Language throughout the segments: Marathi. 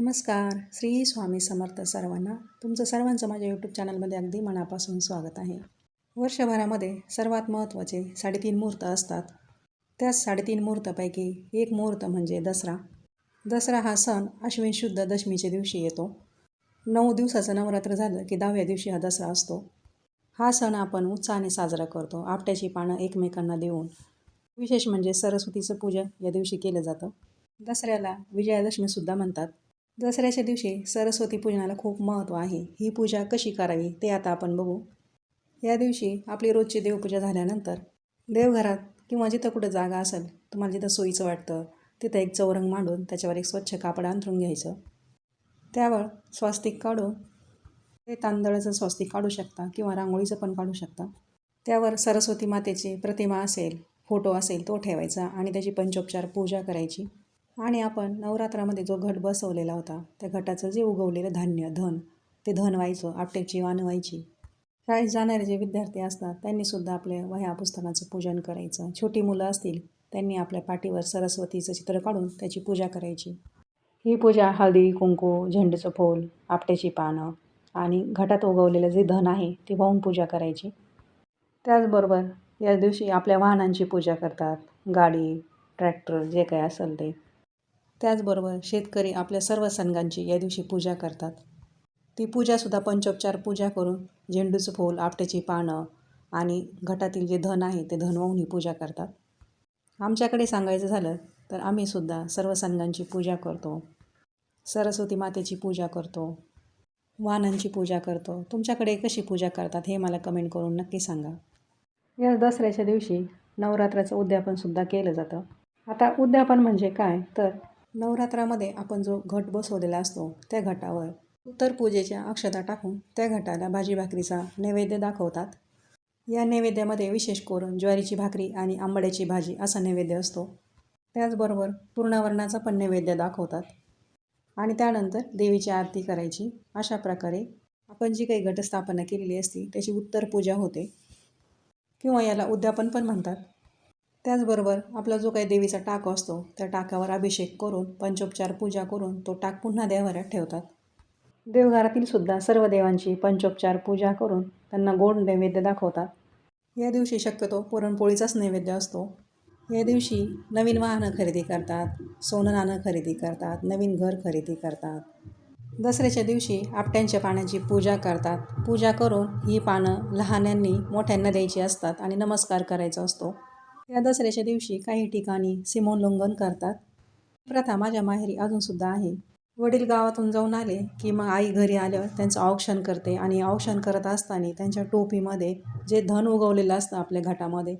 नमस्कार. श्री स्वामी समर्थ सर्वांना तुमचं सर्वांचं माझ्या यूट्यूब चॅनलमध्ये अगदी मनापासून स्वागत आहे. वर्षभरामध्ये सर्वात महत्त्वाचे साडेतीन मुहूर्त असतात. त्याच साडेतीन मुहूर्तापैकी एक मुहूर्त म्हणजे दसरा. दसरा हा सण अश्विन शुद्ध दशमीच्या दिवशी येतो. नऊ दिवसाचं नवरात्र झालं की दहाव्या दिवशी हा दसरा असतो. हा सण आपण उत्साहाने साजरा करतो आपट्याची पानं एकमेकांना देऊन. विशेष म्हणजे सरस्वतीचं पूजन या दिवशी केलं जातं. दसऱ्याला विजयादशमीसुद्धा म्हणतात. दसऱ्याच्या दिवशी सरस्वती पूजनाला खूप महत्त्व आहे. ही पूजा कशी करावी ते आता आपण बघू. या दिवशी आपली रोजची देवपूजा झाल्यानंतर देवघरात किंवा जिथं कुठं जागा असेल तुम्हाला जिथं सोयीचं वाटतं तिथं एक चौरंग मांडून त्याच्यावर एक स्वच्छ कापड अंथरून घ्यायचं. त्यावर स्वास्तिक काढून ते तांदळाचं स्वास्तिक काढू शकता किंवा रांगोळीचं पण काढू शकता. त्यावर सरस्वती मातेची प्रतिमा असेल फोटो असेल तो ठेवायचा आणि त्याची पंचोपचार पूजा करायची. आणि आपण नवरात्रामध्ये जो घट बसवलेला होता त्या घटाचं जे उगवलेलं धान्य धन ते धन व्हायचं आपट्याची वाण व्हायची. शाळेत जाणारे जे विद्यार्थी असतात त्यांनीसुद्धा आपल्या वह्या पुस्तकाचं पूजन करायचं. छोटी मुलं असतील त्यांनी आपल्या पाठीवर सरस्वतीचं चित्र काढून त्याची पूजा करायची. ही पूजा हळदी कुंकू झेंडूचं फूल आपट्याची पानं आणि घटात उगवलेलं जे धन आहे ते वाहून पूजा करायची. त्याचबरोबर या दिवशी आपल्या वाहनांची पूजा करतात. गाडी ट्रॅक्टर जे काही असेल ते. त्याचबरोबर शेतकरी आपल्या सर्व संघांची या दिवशी पूजा करतात. ती पूजासुद्धा पंचोपचार पूजा करून झेंडूचं फूल आपट्याची पानं आणि घटातील जे धन आहे ते धन वाहून ही पूजा करतात. आमच्याकडे सांगायचं झालं तर आम्हीसुद्धा सर्व संघांची पूजा करतो. सरस्वती मातेची पूजा करतो. वाहनांची पूजा करतो. तुमच्याकडे कशी पूजा करतात हे मला कमेंट करून नक्की सांगा. या दसऱ्याच्या दिवशी नवरात्राचं उद्यापनसुद्धा केलं जातं. आता उद्यापन म्हणजे काय? तर नवरात्रामध्ये आपण जो घट बसवलेला असतो त्या घटावर उत्तर पूजेच्या अक्षता टाकून त्या घटाला भाजी भाकरीचा नैवेद्य दाखवतात. या नैवेद्यामध्ये विशेष करून ज्वारीची भाकरी आणि आंबड्याची भाजी असा नैवेद्य असतो. त्याचबरोबर पूर्णावरणाचा पण नैवेद्य दाखवतात. आणि त्यानंतर देवीची आरती करायची. अशा प्रकारे आपण जी काही घटस्थापना केलेली असती त्याची उत्तर पूजा होते. किंवा याला उद्यापन पण म्हणतात. त्याचबरोबर आपला जो काही देवीचा टाक असतो त्या टाकावर अभिषेक करून पंचोपचार पूजा करून तो टाक पुन्हा देवघरात ठेवतात. देवघरातील सुद्धा सर्व देवांची पंचोपचार पूजा करून त्यांना गोड नैवेद्य दाखवतात. या दिवशी शक्यतो पुरणपोळीचाच नैवेद्य असतो. या दिवशी नवीन वाहनं खरेदी करतात सोनं नाणं खरेदी करतात नवीन घर खरेदी करतात. दसऱ्याच्या दिवशी आपट्यांच्या पाण्याची पूजा करतात. पूजा करून ही पानं लहान्यांनी मोठ्यांना द्यायची असतात आणि नमस्कार करायचा असतो. या दसऱ्याच्या दिवशी काही ठिकाणी सीमोल्लंघन करतात. प्रथा माझ्या माहेरी अजूनसुद्धा आहे. वडील गावातून जाऊन आले की मग आई घरी आल्यावर त्यांचं औक्षण करते आणि औक्षण करत असताना त्यांच्या टोपीमध्ये जे धन उगवलेलं असतं आपल्या घटामध्ये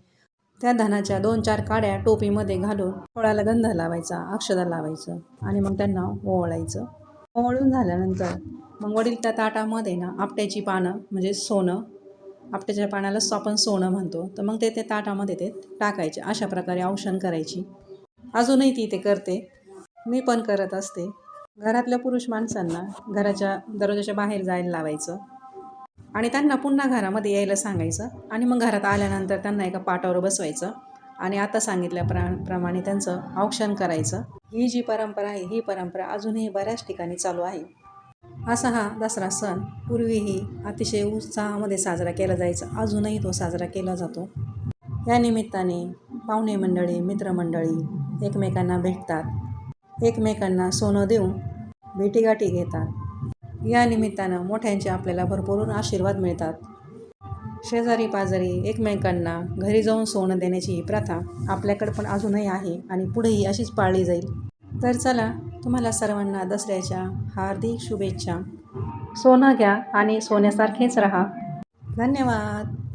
त्या धनाच्या दोन चार काड्या टोपीमध्ये घालून फळाला गंध लावायचा अक्षदा लावायचं आणि मग त्यांना ओवळायचं. ओवळून झाल्यानंतर मग वडील त्या ताटामध्ये ना आपट्याची पानं म्हणजे सोनं आपट्याच्या पाण्यालाच आपण सोनं म्हणतो तर मग ते ते ताटामध्ये ते टाकायचे अशा प्रकारे औषण करायची. अजूनही ती ते करते. मी पण करत असते. घरातल्या पुरुष माणसांना घराच्या दरवाजाच्या बाहेर जायला लावायचं. आणि त्यांना पुन्हा घरामध्ये यायला सांगायचं. आणि मग घरात आल्यानंतर त्यांना एका पाटावर बसवायचं. आणि आता सांगितल्या प्रमाणे त्यांचं औक्षण करायचं. ही जी परंपरा आहे ही परंपरा अजूनही बऱ्याच ठिकाणी चालू आहे. असा हा दसरा सण पूर्वीही अतिशय उत्साहामध्ये साजरा केला जायचा. अजूनही तो साजरा केला जातो. या निमित्ताने पाहुणे मंडळी मित्रमंडळी एकमेकांना भेटतात. एकमेकांना सोनं देऊन भेटीगाठी घेतात. या निमित्तानं मोठ्यांचे आपल्याला भरपूर आशीर्वाद मिळतात. शेजारी पाजारी एकमेकांना घरी जाऊन सोनं देण्याची ही प्रथा आपल्याकडे पण अजूनही आहे आणि पुढेही अशीच पाळली जाईल. तर चला तुम्हाला सर्वांना दसऱ्याच्या हार्दिक शुभेच्छा. सोनं घ्या आणि सोन्यासारखेच राहा. धन्यवाद.